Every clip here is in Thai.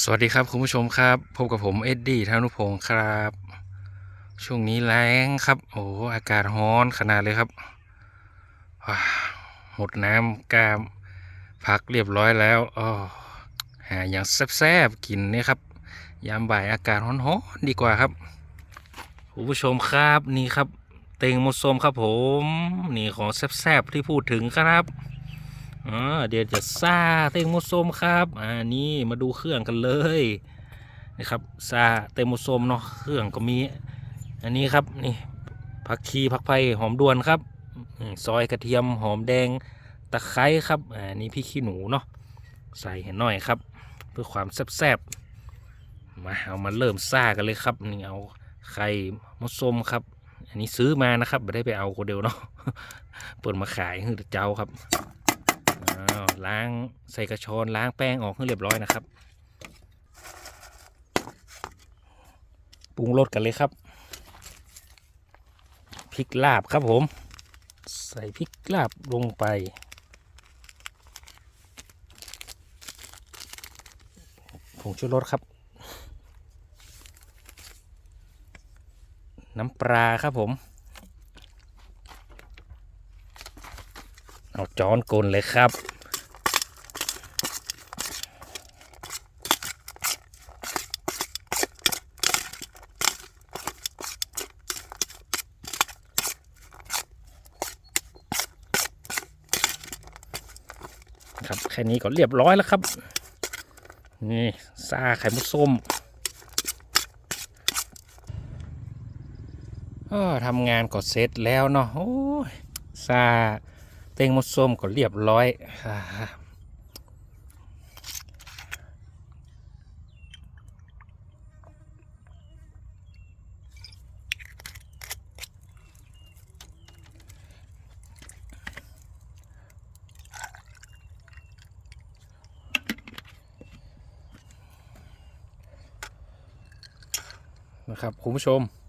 สวัสดีครับคุณผู้ชมครับ พบกับผมเอ็ดดี้ธนุพงศ์ครับ ช่วงนี้แรงครับ โอ้อากาศร้อนขนาดเลยครับว้าหมดน้ำกามพักเรียบร้อยแล้วอ๋อหาอย่างแซ่บๆกินนี่ครับ ยามบ่ายอากาศร้อนๆดีกว่าครับคุณผู้ชมครับนี่ครับ เต็งมดสมครับผม นี่ของแซ่บๆที่พูดถึงครับ อ่าเดี๋ยวจะซาเตงโมส้มครับอ่านี่มาดูเครื่องกันเลยนะครับซาเตงโมส้มเนาะเครื่องก็มี อันนี้ครับนี่ผักชีผักไผ่หอมดวนครับซอยกระเทียมหอมแดงตะไคร้ครับอ่านี่พี่ขี้หนูเนาะใส่ให้หน่อยครับ เพื่อความแซ่บๆมาเอามาเริ่มซากันเลยครับนี่เอาไข่มดส้มครับ อันนี้ซื้อมานะครับไม่ได้ไปเอาคนเดียวเนาะเปิดมาขายให้เจ้าครับ ล้างใส่กระชอนล้างแป้งออกให้เรียบร้อยนะครับปรุงรสกันเลยครับพริกลาบครับผม ใส่พริกลาบลงไป ผงชูรสครับ น้ำปลาครับผม เอาจ้อนกลนเลยครับ ครับแค่นี้ก็เรียบร้อยแล้วครับ นี่ซาไข่มุกส้มอ้อทำงานก็เสร็จแล้วเนาะโอ้ยซา เต้งมดส้มก็เรียบร้อยนะครับคุณผู้ชม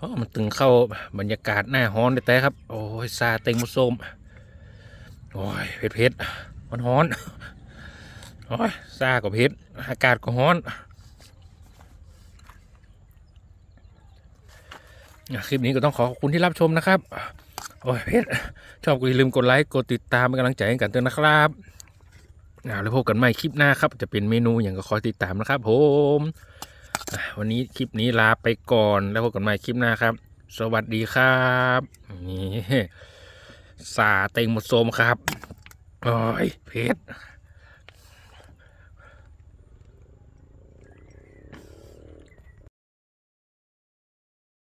อ๋อมันตึงเข้าบรรยากาศหน้าฮ้อนแต่ครับ โอ้ยซาเต็งมุส้มโอ้ยเผ็ดเผ็ดมันฮ้อนโอ้ยซาก็เผ็ดอากาศก็ฮ้อนคลิปนี้ก็ต้องขอขอบคุณที่รับชมนะครับ โอ้ยเพชรชอบก็อย่าลืมกดไลค์กดติดตามเป็นกำลังใจให้กันด้วยนะครับแล้วพบกันใหม่คลิปหน้าครับ จะเป็นเมนูอย่างก็คอยติดตามนะครับผม วันนี้คลิปนี้ลาไปก่อนแล้วพบกันใหม่คลิปหน้าครับ สวัสดีครับนี่สาเต็งหมดโสมครับโอ้ยเพชร